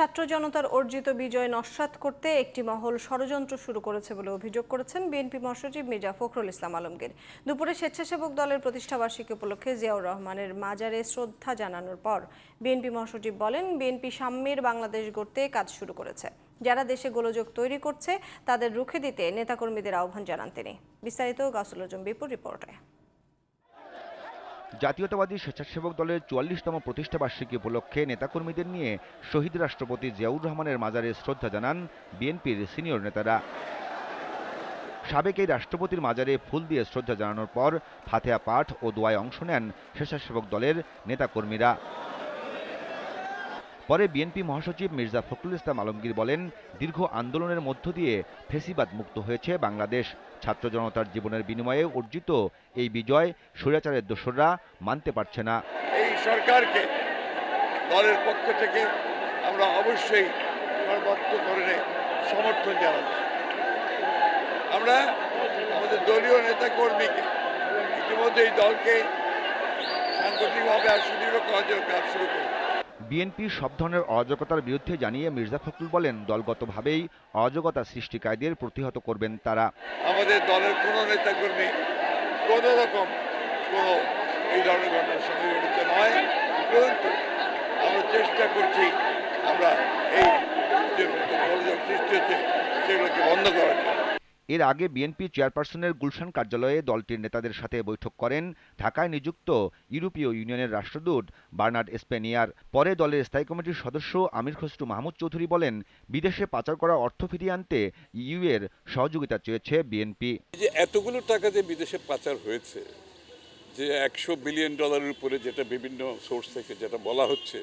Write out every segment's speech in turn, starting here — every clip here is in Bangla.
ছাত্র জনতার অর্জিত বিজয় নস্যাৎ করতে একটি মহল ষড়যন্ত্র শুরু করেছে বলে অভিযোগ করেছেন বিএনপি মহাসচিব মির্জা ফখরুল ইসলাম আলমগীর। দুপুরে স্বেচ্ছাসেবক দলের প্রতিষ্ঠাবার্ষিকী উপলক্ষে জিয়াউর রহমানের মাজারে শ্রদ্ধা জানানোর পর বিএনপি মহাসচিব বলেন, বিএনপি সাম্যের বাংলাদেশ গড়তে কাজ শুরু করেছে। যারা দেশে গোলযোগ তৈরি করছে, তাদের রুখে দিতে নেতাকর্মীদের আহ্বান জানান তিনি। বিস্তারিত গাছুল বিপুর রিপোর্টে। জাতীয়তাবাদী স্বেচ্ছাসেবক দলের চুয়াল্লিশতম প্রতিষ্ঠাবার্ষিকী উপলক্ষে নেতাকর্মীদের নিয়ে শহীদ রাষ্ট্রপতি জিয়াউর রহমানের মাজারে শ্রদ্ধা জানান বিএনপির সিনিয়র নেতারা। সাবেক এই রাষ্ট্রপতির মাজারে ফুল দিয়ে শ্রদ্ধা জানানোর পর ফাতেহা পাঠ ও দোয়ায় অংশ নেন স্বেচ্ছাসেবক দলের নেতাকর্মীরা। পরে বিএনপি মহাসচিব মির্জা ফখরুল ইসলাম আলমগীর বলেন, দীর্ঘ আন্দোলনের মধ্য দিয়ে ফেসিবাদ মুক্ত হয়েছে বাংলাদেশ। ছাত্র জনতার জীবনের বিনিময়ে অর্জিত এই বিজয় স্বৈরাচারের দোসররা মানতে পারছে না। এই সরকারকে, দলের পক্ষ থেকে আমরা অবশ্যই সর্বাত্মকরণে সমর্থন জানাচ্ছি। আমরা আমাদের দলীয় নেতা কর্মীকে ইতিমধ্যে এই দলকে সাংগঠনিকভাবে আর সুদৃঢ় করার জন্য কাজ শুরু করেছি। বিএনপি সব ধরনের অরাজকতার বিরুদ্ধে জানিয়ে মির্জা ফখরুল বলেন, দলগতভাবেই অরাজকতা সৃষ্টিকারীদের প্রতিহত করবেন তারা। আমাদের দলের কোনো নেতাকর্মী কোনো রকম কোনো এই ধরনের ঘটনার সঙ্গে জড়িত নয়। কিন্তু আমরা চেষ্টা করছি, আমরা এই যে সৃষ্টি হচ্ছে, সেগুলোকে বন্ধ করার এর আগে বিএনপি চেয়ারপারসনের গুলশান কার্যালয়ে দলটির নেতাদের সাথে বৈঠক করেন ঢাকায় নিযুক্ত ইউরোপীয় ইউনিয়নের রাষ্ট্রদূত বার্নার্ড স্পেনিয়ার পরে দলের স্থায়ী কমিটির সদস্য আমির খসরু মাহমুদ চৌধুরী বলেন, বিদেশে পাচার করা অর্থ ফিরিয়ে আনতে ইউ এর সহযোগিতা চেয়েছে বিএনপি। যে এতগুলো টাকা যে বিদেশে পাচার হয়েছে, যে একশো বিলিয়ন ডলারের উপরে যেটা বিভিন্ন সোর্স থেকে যেটা বলা হচ্ছে,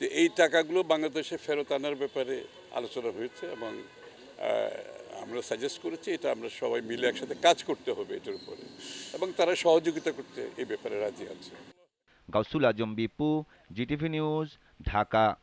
যে এই টাকাগুলো বাংলাদেশে ফেরত আনার ব্যাপারে আলোচনা হয়েছে এবং আমরা সাজেস্ট করেছি, এটা আমরা সবাই মিলে একসাথে কাজ করতে হবে এটার উপরে। এবং তারা সহযোগিতা করতে এই ব্যাপারে রাজি আছে। Gausul Azam Bipu, GTV news, Dhaka.